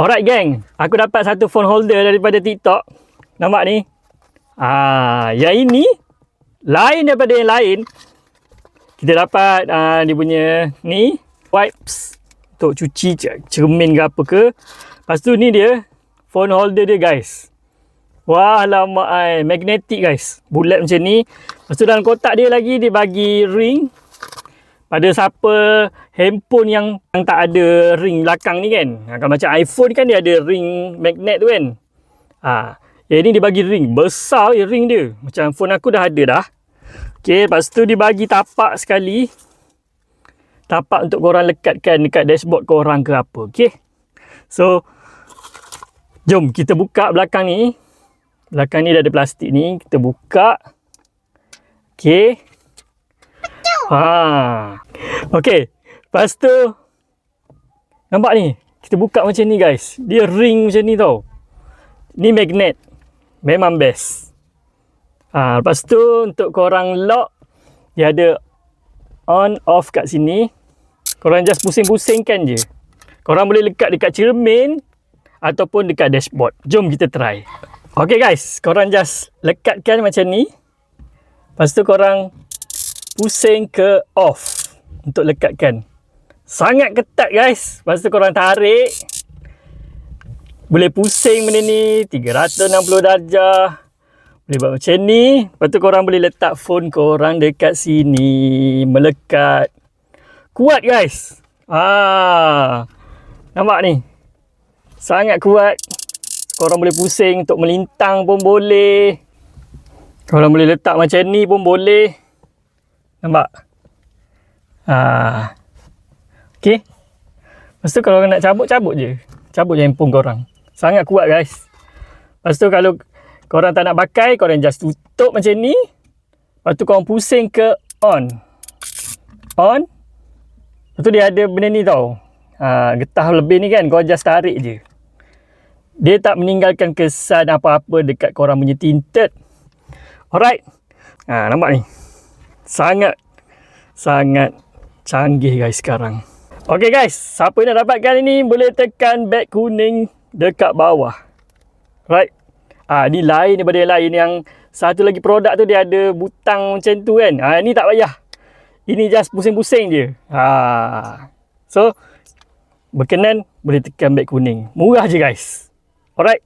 Alright gang, aku dapat satu phone holder daripada TikTok. Nampak ni? Ah, yang ini lain daripada yang lain. Kita dapat ah, dia punya ni wipes untuk cuci ce- cermin ke apa ke. Lepas tu ni dia phone holder dia guys. Wah lama ai magnetic guys. Bulat macam ni. Lepas tu dalam kotak dia lagi dia bagi ring pada siapa handphone yang, yang tak ada ring belakang ni kan. Ha, kalau macam iPhone kan dia ada ring magnet tu kan. Ha, yang ni dia bagi ring. Besar je ring dia. Macam phone aku dah ada dah. Okay, lepas tu dia bagi tapak sekali. Tapak untuk korang lekatkan dekat dashboard korang ke apa. Okay. So, jom kita buka belakang ni. Belakang ni dah ada plastik ni. Kita buka. Okay. Ha. Okey. Lepas tu nampak ni. Kita buka macam ni guys. Dia ring macam ni tau. Ni magnet. Memang best. Ha, lepas tu untuk korang lock dia ada on off kat sini. Korang just pusing-pusingkan je. Korang boleh lekat dekat cermin ataupun dekat dashboard. Jom kita try. Okay guys, korang just lekatkan macam ni. Lepas tu korang pusing ke off untuk lekatkan. Sangat ketat guys. Tu korang tarik. Boleh pusing benda ni 360 darjah. Boleh buat macam ni. Lepas tu korang boleh letak phone korang dekat sini. Melekat. Kuat guys. Ah, Nampak ni. Sangat kuat. Korang boleh pusing untuk melintang pun boleh. Korang boleh letak macam ni pun boleh. Nampak? Ha. Okay. Lepas tu kalau nak cabut, cabut je. Cabut je handphone korang. Sangat kuat guys. Lepas tu kalau korang tak nak pakai, korang just tutup macam ni. Lepas tu korang pusing ke on. On. Lepas tu dia ada benda ni tau. Ha, getah lebih ni kan, korang just tarik je. Dia tak meninggalkan kesan apa-apa dekat korang punya tinted. Alright. Ha, nampak ni sangat sangat canggih guys sekarang. Okay guys, siapa nak dapatkan ini boleh tekan beg kuning dekat bawah. Right. Ah ni lain daripada yang lain yang satu lagi produk tu dia ada butang macam tu kan. Ah ni tak payah. Ini just pusing-pusing je. Ha. So berkenan boleh tekan beg kuning. Murah je guys. Alright.